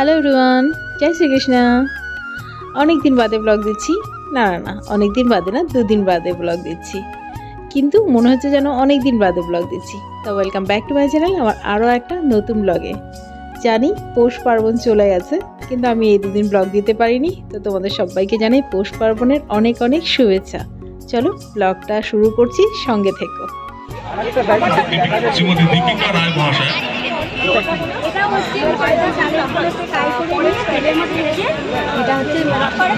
Hello রুয়ান জয় শ্রীকৃষ্ণ অনেক দিন বাদে ব্লগ দিচ্ছি। না না না অনেক দিন বাদে না, দুদিন বাদে ব্লগ দিচ্ছি। কিন্তু মনে হচ্ছে যেন অনেক দিন বাদে ব্লগ দিচ্ছি। তো welcome back to my channel আমার আরও একটা নতুন ব্লগে জানি পৌষ পার্বণ চলে গেছে কিন্তু আমি এই দুদিন ব্লগ দিতে পারিনি। তো তোমাদের সবাইকে জানাই পৌষ পার্বণের অনেক অনেক শুভেচ্ছা। চলো ব্লগটা শুরু করছি, সঙ্গে থেকো।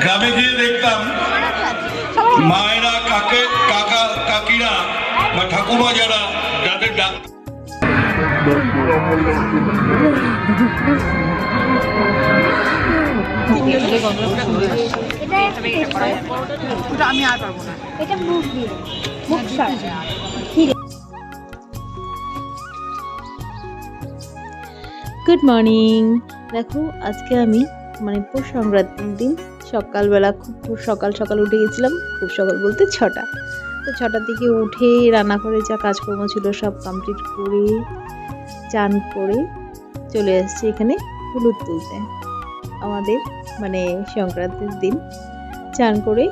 গ্রামে গিয়ে দেখতাম মায়েরা কাকে কাকা কাকিরা বা ঠাকুমা যারা যাদের ডাক এটা মুখ দিয়ে। মুখ গুড মর্নিং দেখো, আজকে আমি মানে পৌষ সংক্রান্তির দিন। সকালবেলা খুব সকাল সকাল উঠে গেছিলাম, খুব সকাল বলতে ছটা। তো ছটার দিকে উঠে রান্না করে যা কাজকর্ম ছিল সব কমপ্লিট করে, চান করে চলে এসেছি এখানে হলুদ তুলতে। আমাদের মানে সংক্রান্তির দিন। চান করে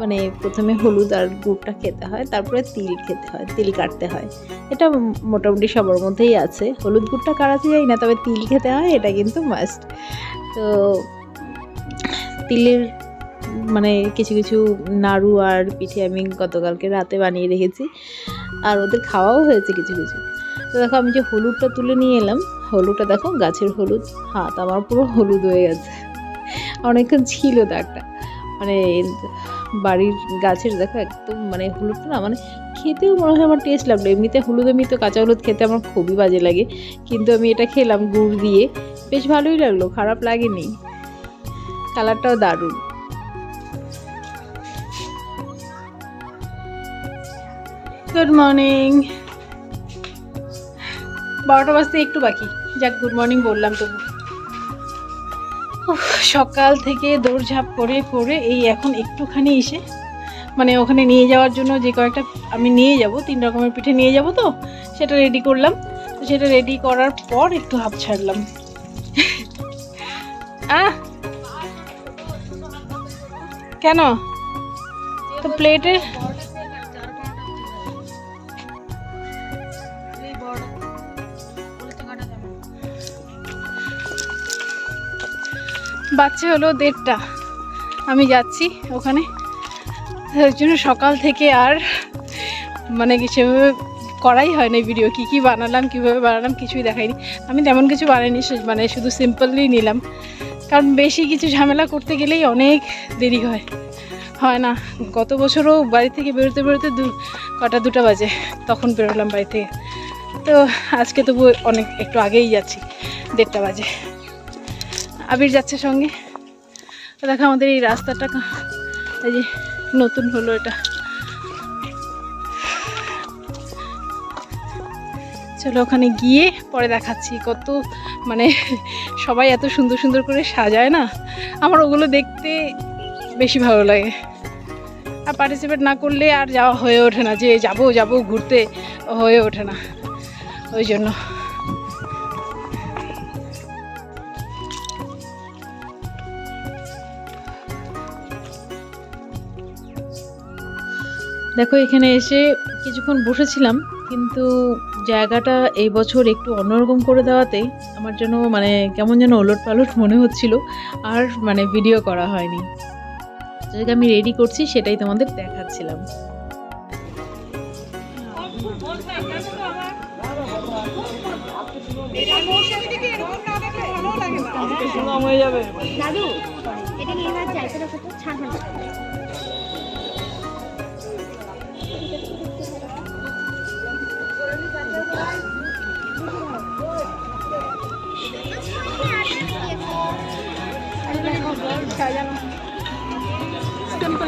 মানে প্রথমে হলুদ আর গুড়টা খেতে হয়, তারপরে তিল খেতে হয়, তিল কাটতে হয়। এটা মোটামুটি সবার মধ্যেই আছে। হলুদ গুড়টা কাটাতে যাই না, তবে তিল খেতে হয়, এটা কিন্তু মাস্ট তো তিলের মানে কিছু কিছু নাড়ু আর পিঠে আমি গতকালকে রাতে বানিয়ে রেখেছি, আর ওদের খাওয়াও হয়েছে কিছু কিছু। তো দেখো, আমি যে হলুদটা তুলে নিয়ে এলাম, হলুদটা দেখো, গাছের হলুদ, হাত আমার পুরো হলুদ হয়ে গেছে। অনেকক্ষণ ছিল দাগটা। মানে বাড়ির গাছের দেখো একদম মানে হলুদটা না মানে খেতেও মনে হয় আমার টেস্ট লাগল। এমনিতে হলুদ আমি তো কাঁচা হলুদ খেতে আমার খুবই বাজে লাগে। কিন্তু আমি এটা খেলাম গুড় দিয়ে, বেশ ভালোই লাগল, খারাপ লাগেনি। কালারটাও দারুণ। গুড মর্নিং বারোটা বাজতে একটু বাকি। যাক গুড মর্নিং বললাম তবু। সকাল থেকে দৌড়ঝাঁপ করে করে এই এখন একটুখানি এসে মানে ওখানে নিয়ে যাওয়ার জন্য যে কয়েকটা আমি নিয়ে যাব, তিন রকমের পিঠে নিয়ে যাব তো, সেটা রেডি করলাম। তো সেটা রেডি করার পর একটু হাফ ছাড়লাম। কেন? তো প্লেটে বাচ্চা হলো দেড়টা। আমি যাচ্ছি ওখানে। তার জন্য সকাল থেকে আর মানে সেভাবে করাই হয় না ভিডিও কী কী বানালাম, কীভাবে বানালাম কিছুই দেখাইনি। আমি তেমন কিছু বানাইনি মানে শুধু সিম্পললি নিলাম। কারণ বেশি কিছু ঝামেলা করতে গেলেই অনেক দেরি হয়। হয় না। গত বছরও বাড়ি থেকে বেরোতে বেরোতে দু কটা দুটো বাজে। তখন বেরোলাম বাড়ি থেকে। তো আজকে তবু অনেক একটু আগেই যাচ্ছি। দেড়টা বাজে। আবির যাচ্ছে সঙ্গে। দেখো আমাদের এই রাস্তাটা এই যে নতুন হলো এটা। চলো ওখানে গিয়ে পরে দেখাচ্ছি কত মানে সবাই এত সুন্দর সুন্দর করে সাজায় না। আমার ওগুলো দেখতে বেশি ভালো লাগে। আর পার্টিসিপেট না করলে আর যাওয়া হয়ে ওঠে না যে যাব যাব ঘুরতে হয়ে ওঠে না। ওই জন্য। দেখো, এখানে এসে কিছুক্ষণ বসেছিলাম, কিন্তু জায়গাটা এই বছর একটু অন্যরকম করে দেওয়াতে আমার যেন মানে কেমন যেন ওলট পালট মনে হচ্ছিল, আর মানে ভিডিও করা হয়নি। যেটাকে আমি রেডি করছি, সেটাই তোমাদের দেখাচ্ছিলাম। দাদু, এটা নিয়ে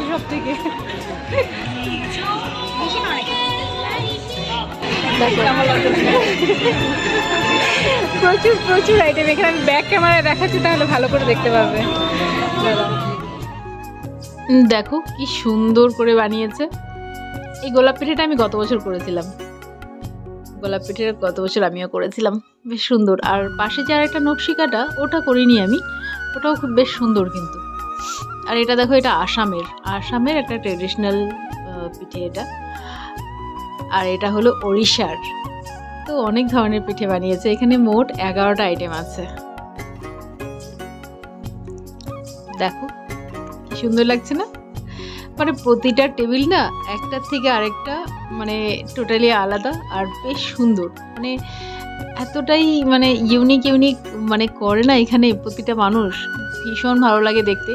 সব থেকে প্রচুর প্রচুর আইটেম এখানে আমি ব্যাক ক্যামেরায় দেখাচ্ছি, তাহলে ভালো করে দেখতে পাবে দেখো কি সুন্দর করে বানিয়েছে। এই গোলাপ পিঠেটা আমি গত বছর করেছিলাম। গোলাপ পিঠের গত বছর আমিও করেছিলাম। বেশ সুন্দর। আর পাশে যে আর একটা নকশি কাটা ওটা করিনি আমি। ওটাও খুব বেশ সুন্দর কিন্তু। আর এটা দেখো, এটা আসামের। আসামের একটা ট্রেডিশনাল পিঠে এটা। আর এটা হলো ওড়িশার। তো অনেক ধরনের পিঠে বানিয়েছে। এখানে মোট এগারোটা আইটেম আছে। দেখো, কি সুন্দর লাগছে না? মানে প্রতিটা টেবিল না, একটার থেকে আরেকটা মানে টোটালি আলাদা আর বেশ সুন্দর। মানে এতটাই মানে ইউনিক ইউনিক মানে করে না এখানে প্রতিটা মানুষ। ভীষণ ভালো লাগে দেখতে।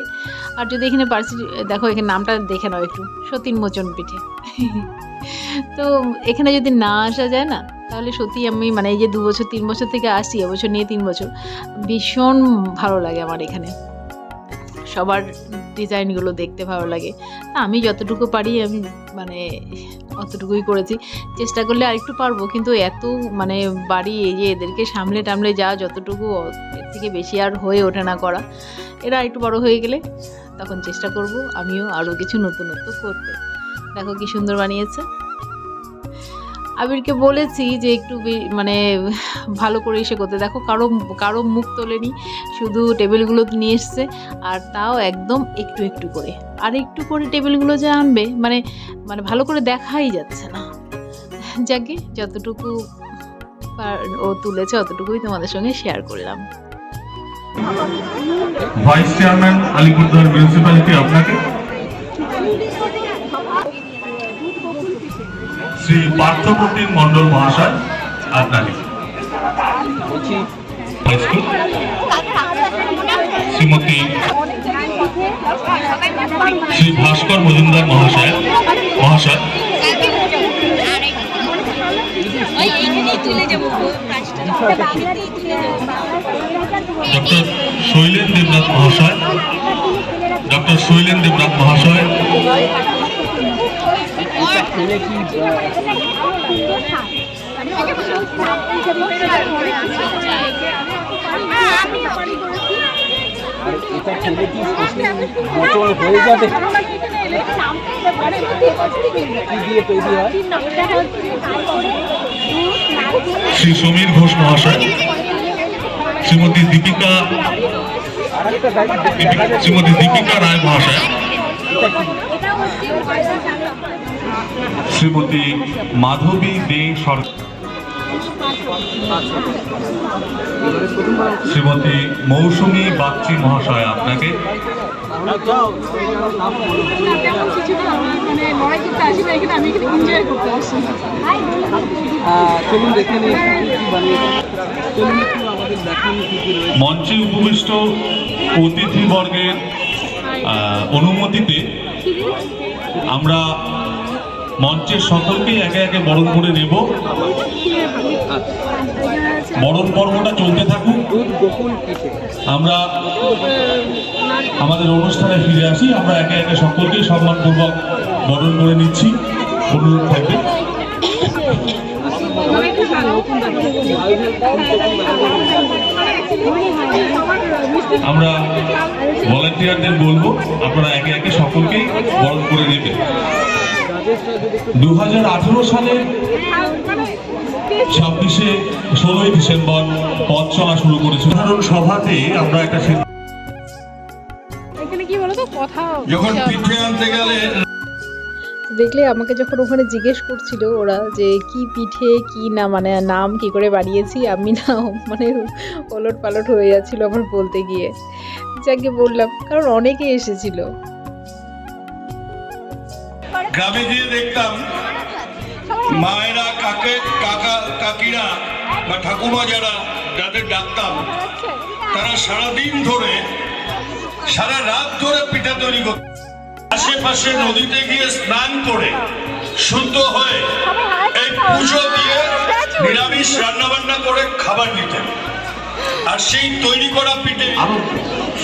আর যদি এখানে পার্সি দেখো এখানে নামটা দেখে নাও একটু, সতীন মোচন পিঠে। তো এখানে যদি না আসা যায় না, তাহলে সত্যি আমি মানে এই যে দু বছর, তিন বছর থেকে আসছি, এবছর নিয়ে তিন বছর। ভীষণ ভালো লাগে আমার এখানে। সবার ডিজাইনগুলো দেখতে ভালো লাগে। আমি যতটুকু পারি আমি মানে অতটুকুই করেছি। চেষ্টা করলে আরেকটু পারব, কিন্তু এত মানে বাড়ি এই যে এদেরকে সামলে টামলে যা যতটুকু এর থেকে বেশি আর হয়ে ওঠে না করা। এরা একটু বড় হয়ে গেলে তখন চেষ্টা করব আমিও আরও কিছু নতুনত্ব করতে। দেখো কি সুন্দর বানিয়েছে। আবিরকে বলেছি যে একটু মানে ভালো করে এসে করতে। দেখো কারও কারও মুখ তোলেনি, শুধু টেবিলগুলো নিয়ে এসছে আর তাও একদম একটু একটু করে। আর একটু করে টেবিলগুলো যে আনবে মানে মানে ভালো করে দেখাই যাচ্ছে না। যাকে যতটুকু ও তুলেছে অতটুকুই তোমাদের সঙ্গে শেয়ার করলাম। ভাইস চেয়ারম্যান আলিপুরদুয়ার মিউনিসিপ্যালিটি আপনাকে? শ্রী পার্থপ্রতিম মন্ডল মহাশয় আপনাকে। শ্রীমতী শ্রী ভাস্কর মজুমদার মহাশয় মহাশয়। ডক্টর শৈলেন দেবনাথ মহাশয়, ডক্টর শৈলেন দেবনাথ মহাশয়। এটা খেলে কি মোচড় হয়ে যাবে? কি দিয়ে তৈরি হয়? শ্রী সমীর ঘোষ মহাশয় শ্রীমতী দীপিকা শ্রীমতী দীপিকা রায় মহাশয়। শ্রীমতী মাধবী দে শ্রীমতী মৌসুমী বাগচি মহাশয় আপনাকে। মঞ্চে উপবিষ্ট অতিথিবর্গের অনুমতিতে আমরা মঞ্চের সকলকে একে একে বরণ করে নেব। বরণ পর্বটা চলতে থাকুক। আমরা আমাদের অনুষ্ঠানে ফিরে আসি। আমরা একে একে সকলকে সম্মানপূর্বক বরণ করে নিচ্ছি। অনুরোধ থাকবে। আমরা ভলেন্টিয়ারদের বলব, আপনারা একে একে সকলকেই বরণ করে নেবেন। দু হাজার আঠেরো সালের ছাব্বিশে ষোলোই ডিসেম্বর পথ চলা শুরু করেছে সাধারণ সভাতে আমরা একটা সিদ্ধান্ত এখানে কি বলতো? কথা যখন পিঠে আনতে গেলে দেখলে আমাকে যখন ওখানে জিজ্ঞেস করছিল ওরা যে কি পিঠে কি না মানে নাম কি করে বানিয়েছি আমি না মানে ওলট পালট হয়ে যাচ্ছিল আমার বলতে গিয়ে। যাকে বললাম কারণ অনেকে এসেছিল। গ্রামে গিয়ে দেখতাম মায়েরা কাকে, কাকা, কাকিরা বা ঠাকুমা যারা, যাদের ডাকতাম, তারা সারাদিন ধরে, সারা রাত ধরে পিঠা তৈরি করত। আশেপাশে নদীতে গিয়ে স্নান করে শুদ্ধ হয়ে এই পুজো দিয়ে নিরামিষ রান্নাবান্না করে খাবার দিতেন। আর সেই তৈরি করা পিঠে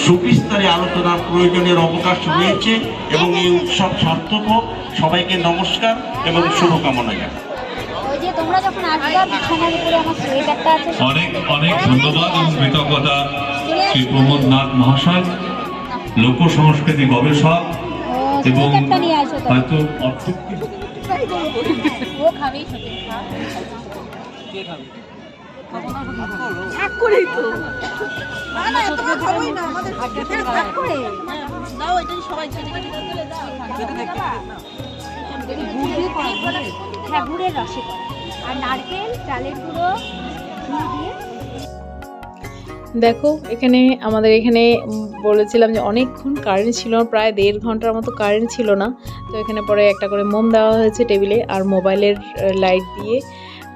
সুবিস্তারে আলোচনার প্রয়োজনের অবকাশ রয়েছে এবং এই উৎসব সার্থক হোক সবাইকে নমস্কার এবং শুভকামনা জানাই। ওই যে তোমরা যখন আসবে বিছানার উপরে আমার সোয়েটারটা আছে অনেক অনেক ধন্যবাদ এবং কৃতজ্ঞতা শ্রী প্রমোদ নাথ মহাশয় লোক সংস্কৃতি গবেষক এবং হয়তো অর্থ করেই তো। না না তোমার খাবোই না আমাদের ভাগ করে। দাও এটা সবাই ছেলে ছেলে দাও খেতে দে, খেতে দে, না। হ্যাঁ গুড়ের রসে আর নারকেল চালের গুঁড়ো গুড় দিয়ে। দেখো এখানে আমাদের এখানে বলেছিলাম যে অনেকক্ষণ কারেন্ট ছিল না প্রায় দেড় ঘণ্টার মতো কারেন্ট ছিল না। তো এখানে পরে একটা করে মোম দেওয়া হয়েছে টেবিলে আর মোবাইলের লাইট দিয়ে।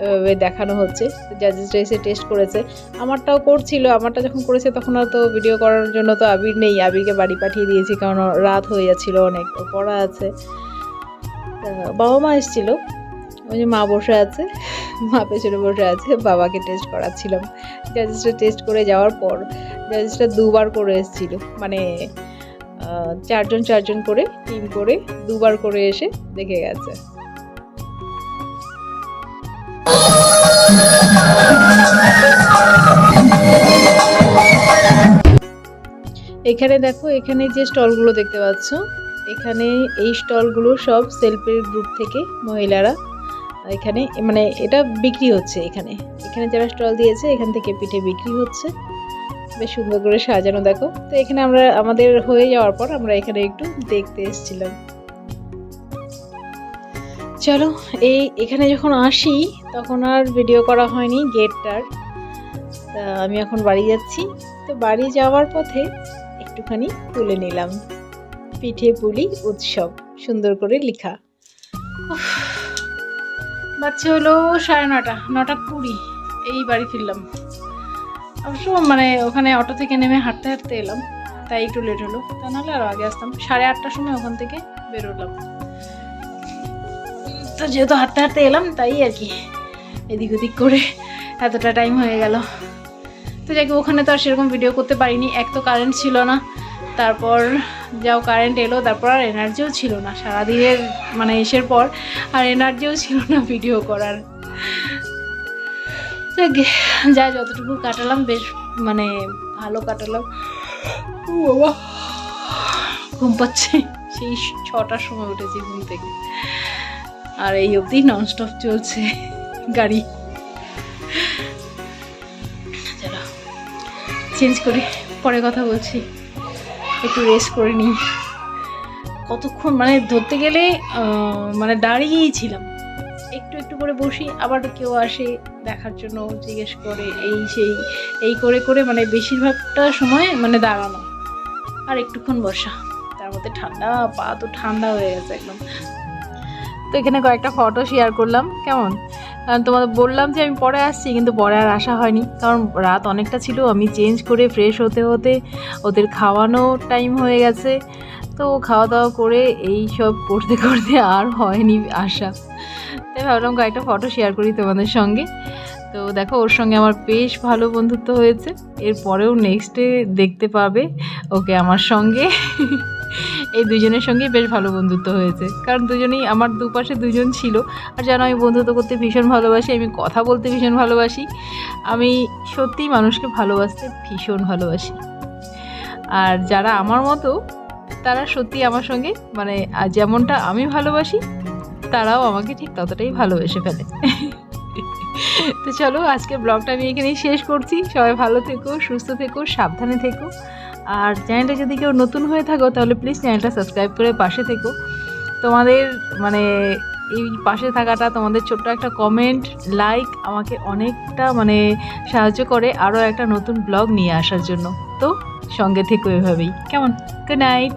এভাবে দেখানো হচ্ছে। জাজেসটা এসে টেস্ট করেছে। আমারটাও করছিল। আমারটা যখন করেছে তখন আর তো ভিডিও করার জন্য তো আবির নেই। আবিরকে বাড়ি পাঠিয়ে দিয়েছি কারণ রাত হয়ে যাচ্ছিল অনেক। পড়া আছে। বাবা মা এসেছিল। ওই যে মা বসে আছে। মা পেছনে বসে আছে। বাবাকে টেস্ট করাচ্ছিলাম। জাজেসটা টেস্ট করে যাওয়ার পর জাজেসটা দুবার করে এসেছিল। মানে চারজন চারজন করে টিম করে দুবার করে এসে দেখে গেছে। এখানে দেখো, এখানে যে স্টলগুলো দেখতে পাচ্ছ, এখানে এই স্টলগুলো সব সেলফের গ্রুপ থেকে মহিলারা এখানে মানে এটা বিক্রি হচ্ছে এখানে। এখানে যারা স্টল দিয়েছে, এখান থেকে পিঠে বিক্রি হচ্ছে। বেশ সুন্দর করে সাজানো, দেখো। তো এখানে আমরা, আমাদের হয়ে যাওয়ার পর আমরা এখানে একটু দেখতে এসেছিলাম। চলো, এই, এখানে যখন আসি, তখন আর ভিডিও করা হয়নি গেটটার তা আমি এখন বাড়ি যাচ্ছি। তো বাড়ি যাওয়ার পথে একটুখানি তুলে নিলাম। পিঠে পুলি উৎসব, সুন্দর করে লেখা। বাচ্চা হলো সাড়ে নটা নটা কুড়ি। এই বাড়ি ফিরলাম। অবশ্য মানে ওখানে অটো থেকে নেমে হাঁটতে হাঁটতে এলাম, তাই একটু লেট হলো। তা নাহলে আরও আগে আসতাম। সাড়ে আটটার সময় ওখান থেকে বেরোলাম। তো যেহেতু হাঁটতে হাঁটতে এলাম, তাই আর কি, এদিক ওদিক করে এতটা টাইম হয়ে গেল। তো যাকে ওখানে তো আর সেরকম ভিডিও করতে পারিনি। এক তো কারেন্ট ছিল না, তারপর যাও কারেন্ট এলো, তারপর আর এনার্জিও ছিল না। সারাদিনের মানে এসের পর আর এনার্জিও ছিল না ভিডিও করার। যা যতটুকু কাটালাম, বেশ মানে ভালো কাটালাম। বাবা, ঘুম পাচ্ছে। সেই ছটার সময় উঠেছি ঘুম থেকে। আর এই অবধি ননস্টপ চলছে গাড়ি। চেঞ্জ করি। পরে কথা বলছি। একটু রেস্ট করে নিই। কতক্ষণ? মানে ধরতে গেলে মানে দাঁড়িয়েই ছিলাম। একটু একটু করে বসি, আবার কেউ আসে দেখার জন্য, জিজ্ঞেস করে, এই সেই, এই করে করে মানে বেশিরভাগটা সময় মানে দাঁড়ানো। আর একটুক্ষণ বসা। তার মধ্যে ঠান্ডা, পা তো ঠান্ডা হয়ে গেছে একদম। তো এখানে কয়েকটা ফটো শেয়ার করলাম। কেমন? তোমাদের বললাম যে আমি পরে আসছি, কিন্তু পরে আর আসা হয়নি। কারণ রাত অনেকটা ছিল, আমি চেঞ্জ করে ফ্রেশ হতে হতে ওদের খাওয়ানো টাইম হয়ে গেছে। তো খাওয়া দাওয়া করে এই সব করতে করতে আর হয়নি আসা। তাই ভাবলাম কয়েকটা ফটো শেয়ার করি তোমাদের সঙ্গে। তো দেখো, ওর সঙ্গে আমার বেশ ভালো বন্ধুত্ব হয়েছে। এরপরেও নেক্সটে দেখতে পাবে ওকে আমার সঙ্গে। এই দুজনের সঙ্গেই বেশ ভালো বন্ধুত্ব হয়েছে। কারণ দুজনেই আমার দুপাশে দুজন ছিল। আর যেন আমি বন্ধুত্ব করতে ভীষণ ভালোবাসি, আমি কথা বলতে ভীষণ ভালোবাসি, আমি সত্যিই মানুষকে ভালোবাসতে ভীষণ ভালোবাসি। আর যারা আমার মতো, তারা সত্যি আমার সঙ্গে মানে যেমনটা আমি ভালোবাসি, তারাও আমাকে ঠিক ততটাই ভালোবেসে ফেলে। তো চলো আজকে ব্লগটা আমি এখানেই শেষ করছি। সবাই ভালো থেকো, সুস্থ থেকো, সাবধানে থেকো। আর চ্যানেলটা যদি কেউ নতুন হয়ে থাকো, তাহলে প্লিজ চ্যানেলটা সাবস্ক্রাইব করে পাশে থেকো। তোমাদের মানে এই পাশে থাকাটা তোমাদের ছোট্ট একটা কমেন্ট লাইক আমাকে অনেকটা মানে সাহায্য করে আরও একটা নতুন ব্লগ নিয়ে আসার জন্য। তো সঙ্গে থেকো এভাবেই। কেমন? Good night